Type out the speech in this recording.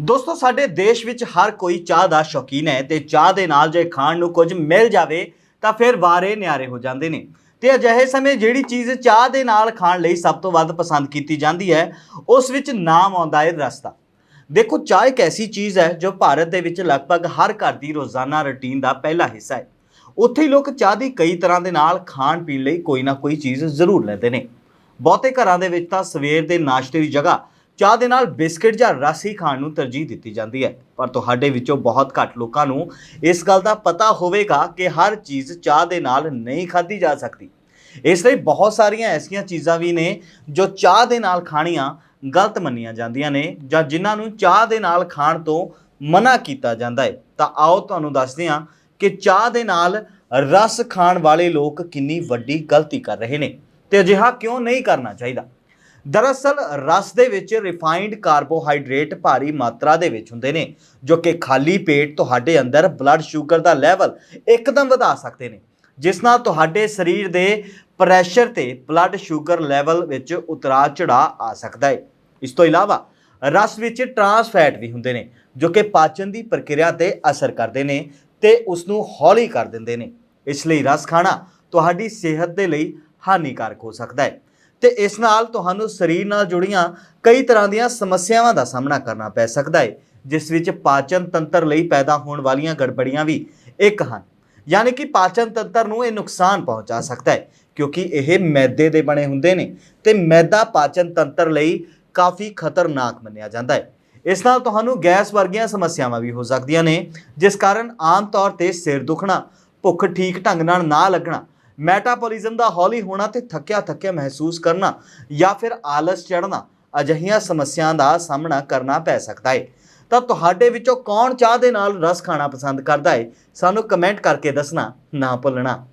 ਦੋਸਤੋ, ਸਾਡੇ ਦੇਸ਼ ਵਿੱਚ ਹਰ ਕੋਈ ਚਾਹ ਦਾ ਸ਼ੌਕੀਨ ਹੈ ਤੇ ਚਾਹ ਦੇ ਨਾਲ ਜੇ ਖਾਣ ਨੂੰ ਕੁਝ ਮਿਲ ਜਾਵੇ, ਤਾਂ ਫਿਰ ਵਾਰੇ ਨਿਆਰੇ ਹੋ ਜਾਂਦੇ ਨੇ। ਤੇ ਅਜਿਹੇ ਸਮੇਂ ਜਿਹੜੀ ਚੀਜ਼ ਚਾਹ ਦੇ ਨਾਲ ਖਾਣ ਲਈ ਸਭ ਤੋਂ ਵੱਧ ਪਸੰਦ ਕੀਤੀ ਜਾਂਦੀ ਹੈ, ਉਸ ਵਿੱਚ ਨਾਮ ਆਉਂਦਾ ਹੈ ਰਸਤਾ। ਦੇਖੋ, ਚਾਹ ਇੱਕ ਐਸੀ ਚੀਜ਼ ਹੈ ਜੋ ਭਾਰਤ ਦੇ ਵਿੱਚ ਲਗਭਗ ਹਰ ਘਰ ਦੀ ਰੋਜ਼ਾਨਾ ਰੁਟੀਨ ਦਾ ਪਹਿਲਾ ਹਿੱਸਾ ਹੈ। ਉੱਥੇ ਹੀ ਲੋਕ ਚਾਹ ਦੀ ਕਈ ਤਰ੍ਹਾਂ ਦੇ ਨਾਲ ਖਾਣ ਪੀਣ ਲਈ ਕੋਈ ਨਾ ਕੋਈ ਚੀਜ਼ ਜ਼ਰੂਰ ਲੈਂਦੇ ਨੇ। ਬਹੁਤੇ ਘਰਾਂ ਦੇ ਵਿੱਚ ਤਾਂ ਸਵੇਰ ਦੇ ਨਾਸ਼ਤੇ ਦੀ ਜਗ੍ਹਾ ਚਾਹ ਦੇ ਨਾਲ ਬਿਸਕਟ ਜਾਂ ਰਸ ਹੀ ਖਾਣ ਨੂੰ ਤਰਜੀਹ ਦਿੱਤੀ ਜਾਂਦੀ ਹੈ। ਪਰ ਤੁਹਾਡੇ ਵਿੱਚੋਂ ਬਹੁਤ ਘੱਟ ਲੋਕਾਂ ਨੂੰ ਇਸ ਗੱਲ ਦਾ ਪਤਾ ਹੋਵੇਗਾ ਕਿ ਹਰ ਚੀਜ਼ ਚਾਹ ਦੇ ਨਾਲ ਨਹੀਂ ਖਾਧੀ ਜਾ ਸਕਦੀ। ਇਸ ਲਈ ਬਹੁਤ ਸਾਰੀਆਂ ਐਸੀਆਂ ਚੀਜ਼ਾਂ ਵੀ ਨੇ ਜੋ ਚਾਹ ਦੇ ਨਾਲ ਖਾਣੀਆਂ ਗਲਤ ਮੰਨੀਆਂ ਜਾਂਦੀਆਂ ਨੇ ਜਾਂ ਜਿਨ੍ਹਾਂ ਨੂੰ ਚਾਹ ਦੇ ਨਾਲ ਖਾਣ ਤੋਂ ਮਨਾ ਕੀਤਾ ਜਾਂਦਾ ਹੈ। ਤਾਂ ਆਓ ਤੁਹਾਨੂੰ ਦੱਸਦੇ ਹਾਂ ਕਿ ਚਾਹ ਦੇ ਨਾਲ ਰਸ ਖਾਣ ਵਾਲੇ ਲੋਕ ਕਿੰਨੀ ਵੱਡੀ ਗਲਤੀ ਕਰ ਰਹੇ ਨੇ। ਤੇ ਅਜਿਹਾ ਕਿਉਂ ਨਹੀਂ ਕਰਨਾ ਚਾਹੀਦਾ? ਦਰਅਸਲ, ਰਸ ਦੇ ਵਿੱਚ ਰਿਫਾਈਨਡ ਕਾਰਬੋਹਾਈਡਰੇਟ ਭਾਰੀ ਮਾਤਰਾ ਦੇ ਵਿੱਚ ਹੁੰਦੇ ਨੇ, ਜੋ ਕਿ ਖਾਲੀ ਪੇਟ ਤੁਹਾਡੇ ਅੰਦਰ ਬਲੱਡ ਸ਼ੂਗਰ ਦਾ ਲੈਵਲ ਇੱਕਦਮ ਵਧਾ ਸਕਦੇ ਨੇ। ਜਿਸ ਨਾਲ ਤੁਹਾਡੇ ਸਰੀਰ ਦੇ ਪ੍ਰੈਸ਼ਰ ਤੇ ਬਲੱਡ ਸ਼ੂਗਰ ਲੈਵਲ ਵਿੱਚ ਉਤਰਾਅ ਚੜਾਅ ਆ ਸਕਦਾ ਹੈ। ਇਸ ਤੋਂ ਇਲਾਵਾ, ਰਸ ਵਿੱਚ ਟਰਾਂਸ ਫੈਟ ਵੀ ਹੁੰਦੇ ਨੇ, ਜੋ ਕਿ ਪਾਚਨ ਦੀ ਪ੍ਰਕਿਰਿਆ ਤੇ ਅਸਰ ਕਰਦੇ ਨੇ ਤੇ ਉਸ ਨੂੰ ਹੌਲੀ ਕਰ ਦਿੰਦੇ ਨੇ। ਇਸ ਲਈ ਰਸ ਖਾਣਾ ਤੁਹਾਡੀ ਸਿਹਤ ਦੇ ਲਈ ਹਾਨੀਕਾਰਕ ਹੋ ਸਕਦਾ ਹੈ। ਤੇ ਇਸ ਨਾਲ ਤੁਹਾਨੂੰ ਸਰੀਰ ਨਾਲ ਜੁੜੀਆਂ ਕਈ ਤਰ੍ਹਾਂ ਦੀਆਂ ਸਮੱਸਿਆਵਾਂ ਦਾ ਸਾਹਮਣਾ ਕਰਨਾ ਪੈ ਸਕਦਾ ਹੈ ਜਿਸ ਵਿੱਚ ਪਾਚਨ ਤੰਤਰ ਲਈ ਪੈਦਾ ਹੋਣ ਵਾਲੀਆਂ ਗੜਬੜੀਆਂ ਵੀ ਇੱਕ ਹਨ। ਯਾਨੀ ਕਿ ਪਾਚਨ ਤੰਤਰ ਨੂੰ ਇਹ ਨੁਕਸਾਨ ਪਹੁੰਚਾ ਸਕਦਾ ਹੈ ਕਿਉਂਕਿ ਇਹ ਮੈਦੇ ਦੇ ਬਣੇ ਹੁੰਦੇ ਨੇ ਤੇ ਮੈਦਾ ਪਾਚਨ ਤੰਤਰ ਲਈ ਕਾਫੀ ਖਤਰਨਾਕ ਮੰਨਿਆ ਜਾਂਦਾ ਹੈ ਇਸ ਨਾਲ ਤੁਹਾਨੂੰ ਗੈਸ ਵਰਗੀਆਂ ਸਮੱਸਿਆਵਾਂ ਵੀ ਹੋ ਸਕਦੀਆਂ ਨੇ, ਜਿਸ ਕਾਰਨ ਆਮ ਤੌਰ ਤੇ ਸਿਰ ਦੁਖਣਾ, ਭੁੱਖ ਠੀਕ ਢੰਗ ਨਾਲ ਨਾ ਲੱਗਣਾ ਮੈਟਾਬੋਲਿਜ਼ਮ ਦਾ ਹੌਲੀ ਹੋਣਾ ਤੇ ਥੱਕਿਆ ਥੱਕਿਆ ਮਹਿਸੂਸ ਕਰਨਾ ਜਾਂ ਫਿਰ ਆਲਸ ਚੜ੍ਹਨਾ ਅਜਿਹੀਆਂ ਸਮੱਸਿਆਵਾਂ ਦਾ ਸਾਹਮਣਾ ਕਰਨਾ ਪੈ ਸਕਦਾ ਹੈ ਤਾਂ ਤੁਹਾਡੇ ਵਿੱਚੋਂ ਕੌਣ ਚਾਹ ਦੇ ਨਾਲ ਰਸ ਖਾਣਾ ਪਸੰਦ ਕਰਦਾ ਹੈ ਸਾਨੂੰ ਕਮੈਂਟ ਕਰਕੇ ਦੱਸਣਾ, ਨਾ ਭੁੱਲਣਾ।